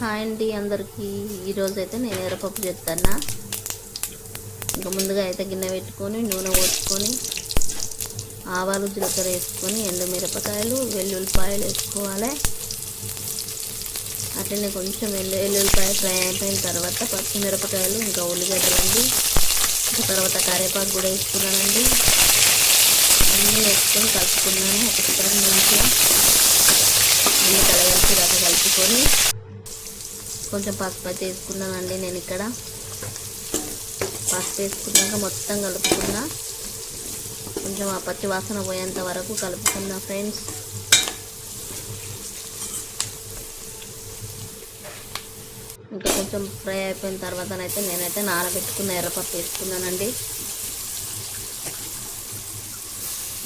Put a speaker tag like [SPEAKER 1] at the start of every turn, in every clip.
[SPEAKER 1] Hi అండి అందరికీ. ఈరోజైతే నేను ఎర్రపప్పు చేస్తాను ఇంకా ముందుగా అయితే గిన్నె పెట్టుకొని నూనె పోసుకొని ఆవాలు జీలకర్ర వేసుకొని ఎండుమిరపకాయలు వెల్లుల్లిపాయలు వేసుకోవాలి. అట్లనే కొంచెం వెల్లు వెల్లుల్లిపాయ ఫ్రై అయిపోయిన తర్వాత పచ్చిమిరపకాయలు ఇంకా ఉల్లిగడ్డలండి ఇంకా తర్వాత కరివేపాకు కూడా వేసుకున్నానండి. అన్నీ వేసుకొని కలుపుకున్నాను. ఒకసారి మంచిగా అన్ని కలగలిసి దాకా కలుపుకొని. కొంచెం పసుపు అయితే వేసుకున్నానండి నేను ఇక్కడ. పసుపు వేసుకున్నాక మొత్తం కలుపుకున్నా. కొంచెం ఆ పచ్చి వాసన పోయేంత వరకు కలుపుకున్నా ఫ్రెండ్స్. ఇంకా కొంచెం ఫ్రై అయిపోయిన తర్వాతనైతే నేనైతే నానబెట్టుకున్న ఎర్రపప్పు వేసుకున్నానండి.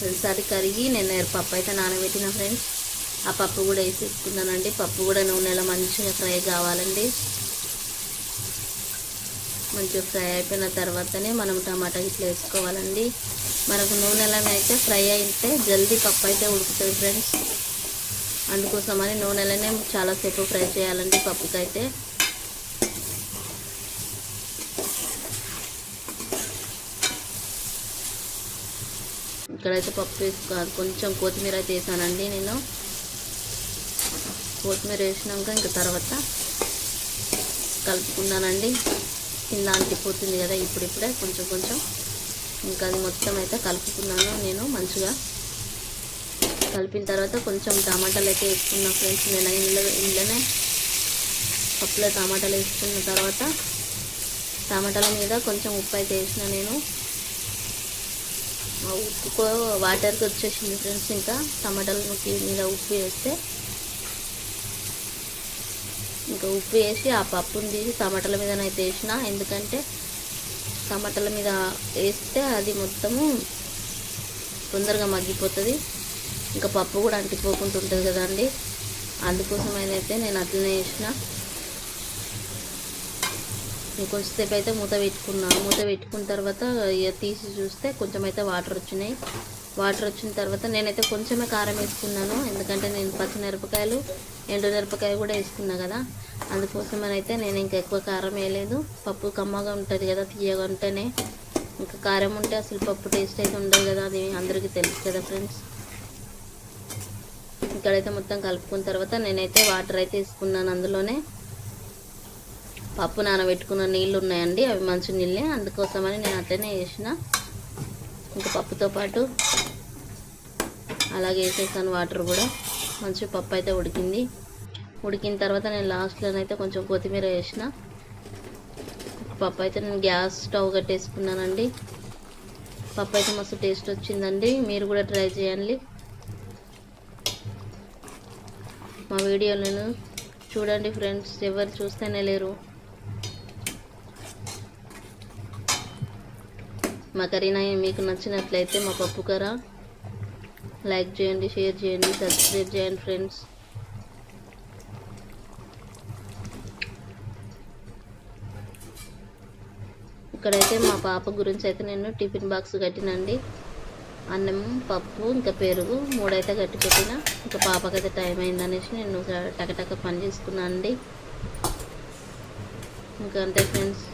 [SPEAKER 1] రెండుసారి కరిగి నేను ఎర్రపప్పు అయితే నానబెట్టిన ఫ్రెండ్స్. ఆ పప్పు కూడా వేసేసుకున్నానండి. పప్పు కూడా నూనెలో మంచిగా ఫ్రై కావాలండి. మంచిగా ఫ్రై అయిపోయిన తర్వాతనే మనం టమాటా ఇట్లా వేసుకోవాలండి. మనకు నూనెలనైతే ఫ్రై అయితే జల్దీ పప్పు అయితే ఉడుకుతుంది ఫ్రెండ్స్. అందుకోసమని నూనెలనే చాలాసేపు ఫ్రై చేయాలండి పప్పుకైతే. ఇక్కడైతే పప్పు వేసుకో కొంచెం కొత్తిమీర అయితే వేసానండి నేను. కొత్తిమీర వేసినాక ఇంకా తర్వాత కలుపుకున్నానండి. కింద అంటిపోతుంది కదా ఇప్పుడిప్పుడే కొంచెం కొంచెం. ఇంకా అది మొత్తం అయితే కలుపుకున్నాను నేను మంచిగా. కలిపిన తర్వాత కొంచెం టమాటాలు అయితే వేసుకున్నా ఫ్రెండ్స్ నేను ఇంట్లో ఇంట్లోనే పప్పులో టమాటాలు వేసుకున్న తర్వాత టమాటాల మీద కొంచెం ఉప్పు అయితే వేసిన నేను. ఉప్పుకో వాటర్కి వచ్చేసింది ఫ్రెండ్స్ ఇంకా టమాటాల మీద ఉప్పు వేస్తే ఇంకా ఉప్పు వేసి ఆ పప్పుని తీసి టమాటాల మీదనైతే వేసిన. ఎందుకంటే టమాటాల మీద వేస్తే అది మొత్తము తొందరగా మగ్గిపోతుంది. ఇంకా పప్పు కూడా అంటిపోకుండా ఉంటుంది కదండి. అయితే నేను అట్లనే వేసిన. ఇంకొంచెంసేపు అయితే మూత పెట్టుకున్నాను మూత పెట్టుకున్న తర్వాత ఇక తీసి చూస్తే కొంచెం అయితే వాటర్ వచ్చినాయి. వాటర్ వచ్చిన తర్వాత నేనైతే కొంచెమే కారం వేసుకున్నాను. ఎందుకంటే నేను పచ్చిమిరపకాయలు ఎండు మిరపకాయ కూడా వేసుకున్నా కదా. అందుకోసమనైతే అయితే నేను ఇంకా ఎక్కువ కారం వేయలేదు. పప్పు కమ్మగా ఉంటుంది కదా తీయగా ఉంటేనే. ఇంకా కారం ఉంటే అసలు పప్పు టేస్ట్ అయితే ఉండదు కదా అది అందరికీ తెలుసు కదా ఫ్రెండ్స్. ఇక్కడైతే మొత్తం కలుపుకున్న తర్వాత నేనైతే వాటర్ అయితే వేసుకున్నాను అందులోనే. పప్పు నానబెట్టుకున్న నీళ్ళు ఉన్నాయండి అవి మంచి నీళ్ళే అందుకోసమని నేను అట్లనే వేసిన. ఇంకా పప్పుతో పాటు అలాగే వేసేసాను వాటర్ కూడా. మంచి పప్పు అయితే ఉడికింది. ఉడికిన తర్వాత నేను లాస్ట్లోనైతే కొంచెం కొత్తిమీర వేసిన. పప్పు అయితే నేను గ్యాస్ స్టవ్ కట్టేసుకున్నానండి. పప్పు అయితే మస్తు టేస్ట్ వచ్చిందండి. మీరు కూడా ట్రై చేయండి. మా వీడియోలను చూడండి ఫ్రెండ్స్. ఎవరు చూస్తేనే లేరు. మా కరీనా మీకు నచ్చినట్లయితే మా పప్పు కర లైక్ చేయండి షేర్ చేయండి సబ్స్క్రైబ్ చేయండి ఫ్రెండ్స్. ఇక్కడైతే మా పాప గురించి అయితే నేను టిఫిన్ బాక్స్ కట్టినండి. అన్నం పప్పు ఇంకా పెరుగు మూడైతే కట్టి పెట్టిన. ఇంకా పాపకైతే టైం అయిందనేసి నేను టకటక పని చేసుకున్నాను అండి ఇంకా అంతే ఫ్రెండ్స్.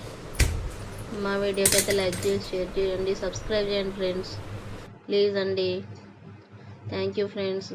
[SPEAKER 1] మా వీడియోకి అయితే లైక్ చేసి షేర్ చేయండి సబ్స్క్రైబ్ చేయండి ఫ్రెండ్స్. ప్లీజ్ అండి. Thank you friends.